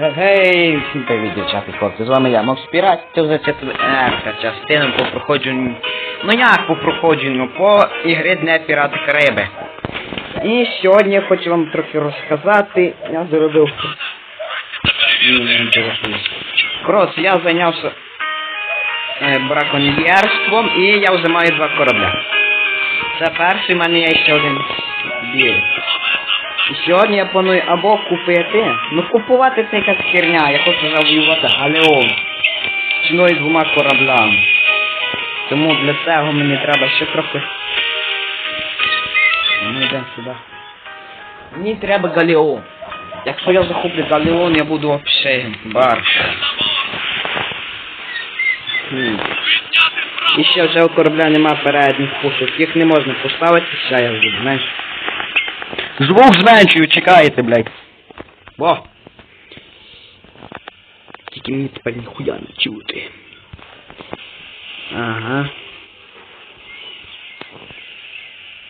Гей, всім привіт, хлопці, з вами я, Макс Пірат, це вже четверта частина по проходженню, ну як по проходженню, по ігри Дня Пірати Кариби. І сьогодні я хочу вам трохи розказати, я інтересуюсь. Коротше, я зайнявся е, браконьєрством і я вже маю два корабля. Це перший, в мене є ще один білий. І сьогодні я планую або купити. Ну купувати це якась херня, я хочу завоювати Галеон. Ціною двома кораблями. Тому для цього мені треба ще трохи. Ну йдемо сюди. Мені треба Галеон. Якщо я захоплю Галеон, я буду вообще бар. Хм. І ще вже у корабля нема передніх пушок, їх не можна поставити, ще я вже, знаєш. Звук зменшую, чекаєте, блядь. Во. Тільки мені тепер ніхуя не чути. Ага.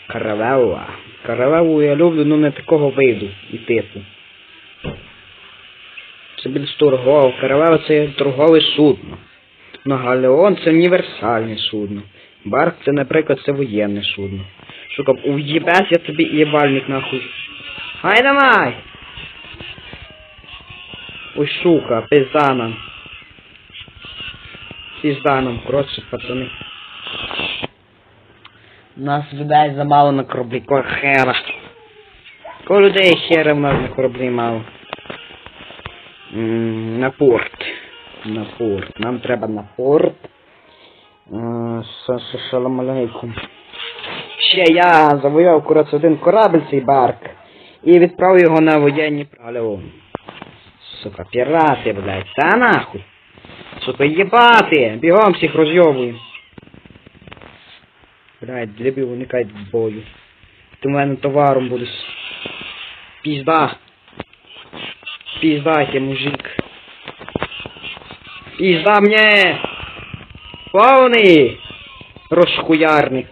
Каравелла. Каравеллу я люблю, ну не такого виду і типу. Це більш торгово. Каравелла це торгове судно. Ну, Галеон це універсальне судно. Барк це, наприклад, це воєнне судно. Сука, уїбать я тобі єбальник нахуй. Хай давай! Ой, сука, пизда нам. Пизда нам, коротше, пацани. Нас людей замало на кораблі, кого хера. Кого людей хера в нас на кораблі мало. На порт. На порт. Нам треба на порт. Е, Шалом алейкум. Ще я завоював коротше один корабль цей барк і відправив його на воєнні правила. Сука, пірати, блядь, та нахуй. Сука, їбати! Бігом всіх розйовую. Блядь, длібів уникають бою. Ти мене товаром будеш. Пізда. Піздайте, мужик. Пізда мне! Повний! Розхуярник.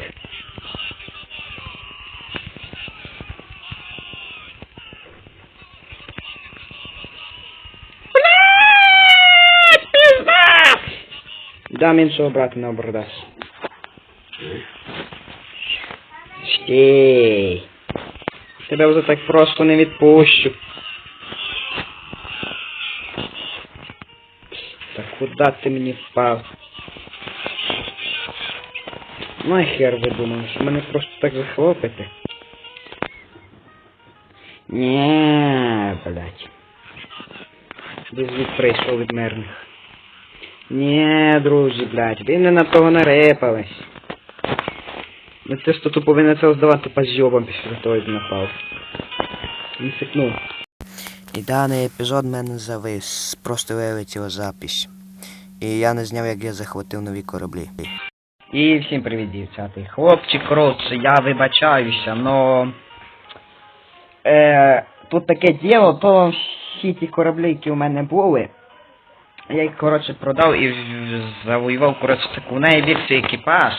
Дам іншого брата на обордас. Стій. Тебе вже так просто не відпущу. Та куди ти мені впав? Ну і хер ви просто так захлопити? Ні, блядь. Безвід прийшов від мирних. Ні, друзі, блядь, ви не на того нарепались. Ну ти ж тупо повинен це здавати по зйобам після того, як напав. Не сикнув. І даний епізод в мене завис, просто вилетіла запись. І я не зняв, як я захватив нові кораблі. І всім привіт, дівчата. Хлопці, коротше, я вибачаюся, но... Е, тут таке діло, то всі ті кораблі, які у мене були, я їх, коротше, продав і завоював, коротше, таку найбільший екіпаж.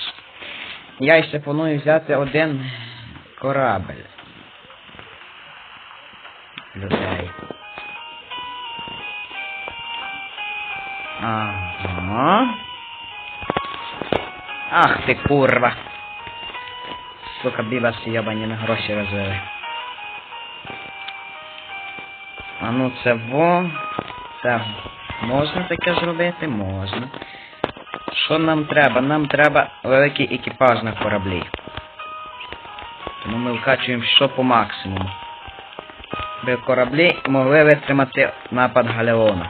Я ще планую взяти один корабель. Людей. Ага. Ах ти курва. Сука, бібаси ябані на гроші розвели. А ну це во. Це можна таке зробити? Можна. Що нам треба? Нам треба великий екіпаж на кораблі. Тому ми вкачуємо що по максимуму. Би кораблі могли витримати напад Галеона.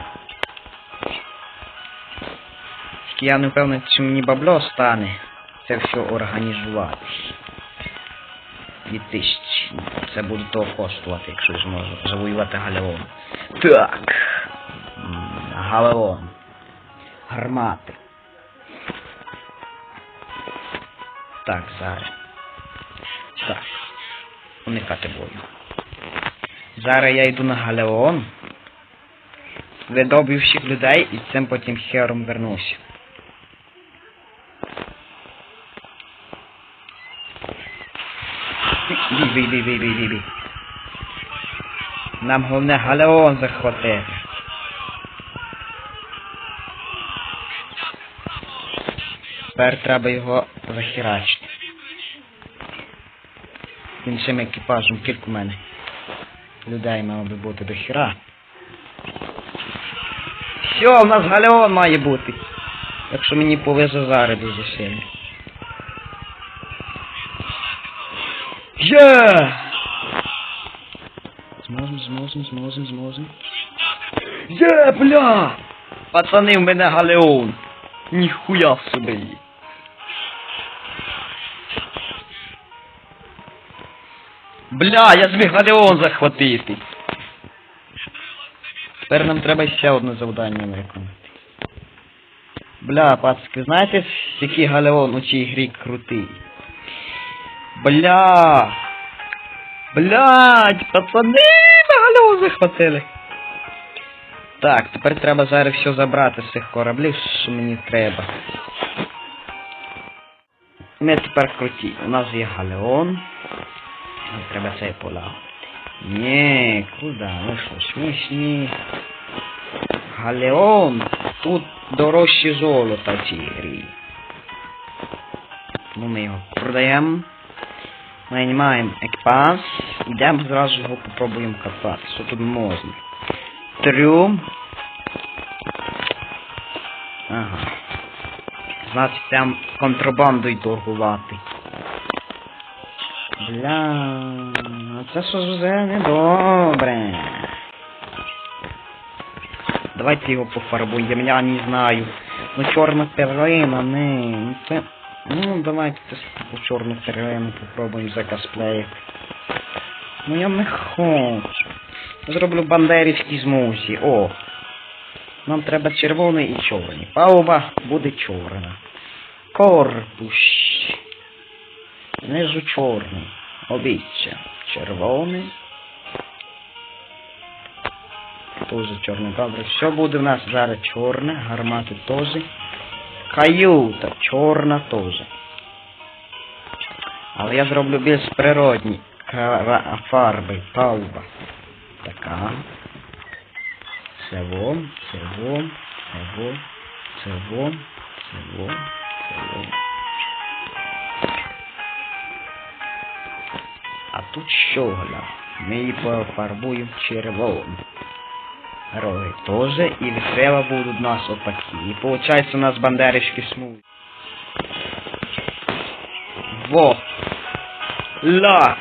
Тільки я не впевнений, чи мені бабло стане це все організувати. Дві тисячі. Це буде того коштувати, якщо зможу завоювати Галеон. Так. Галеон. Гармати. Так, зараз. Так. Уникати бою. Зараз я йду на Галеон. Видоб'ю всіх людей і цим потім хером вернуся. Бій, бій, бій, бій, бій, бій. Нам головне Галеон захватити. Тепер треба його захерачити. Іншим екіпажем, кілька мене. Людей мало би бути до хіра. Все, у нас галеон має бути. Якщо мені повезе зараз дуже сильно. Є! Зможем, зможем, зможем, зможем. Є, бля! Пацани, в мене галеон. Ніхуя собі. Бля, я зміг галеон захватити. Тепер нам треба ще одне завдання виконати. Бля, пацки, знаєте, який галеон у цій грі крутий? Бля! Блядь, пацани, галеон захватили. Так, тепер треба зараз все забрати з цих кораблів, що мені треба. Ми тепер круті. У нас є галеон. Нам треба цей полагодити. Ні, куди? Ви що, смішні? Галеон. Тут дорожче золота в цій грі. Ну ми його продаємо. Наймаємо екіпаж. Йдемо зразу його попробуємо катати. Що тут можна? Трюм. Ага. Значить там контрабандою торгувати. Бля, це ж вже недобре. Давайте його пофарбуємо, я не знаю. Ну чорна перлина, не. Ну це. Ну давайте це чорну перлину попробуємо закосплеїти. Ну я не хочу. Зроблю бандерівські змузі. О. Нам треба червоний і чорний. Палуба буде чорна. Корпус. Знизу чорний. Обіця. Червоний. Тоже чорний. Добре. Все буде в нас зараз чорне. Гармати теж. Каюта. Чорна теж. Але я зроблю більш природні фарби. Палуба. Така. Це во, це во, це во, А тут щогля. Ми її пофарбуємо червоним. Роги теж і весела будуть нас отакі. І виходить у нас бандерівські смуги. Во! Ла!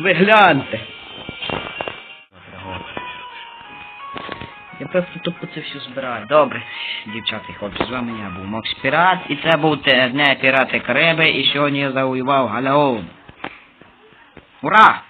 Ви гляньте! Я просто тупо це все збираю. Добре, дівчата хлопці, з вами я був Макс Пірат, і це був не пірати Кариби, і сьогодні я завоював Галеон. Murá!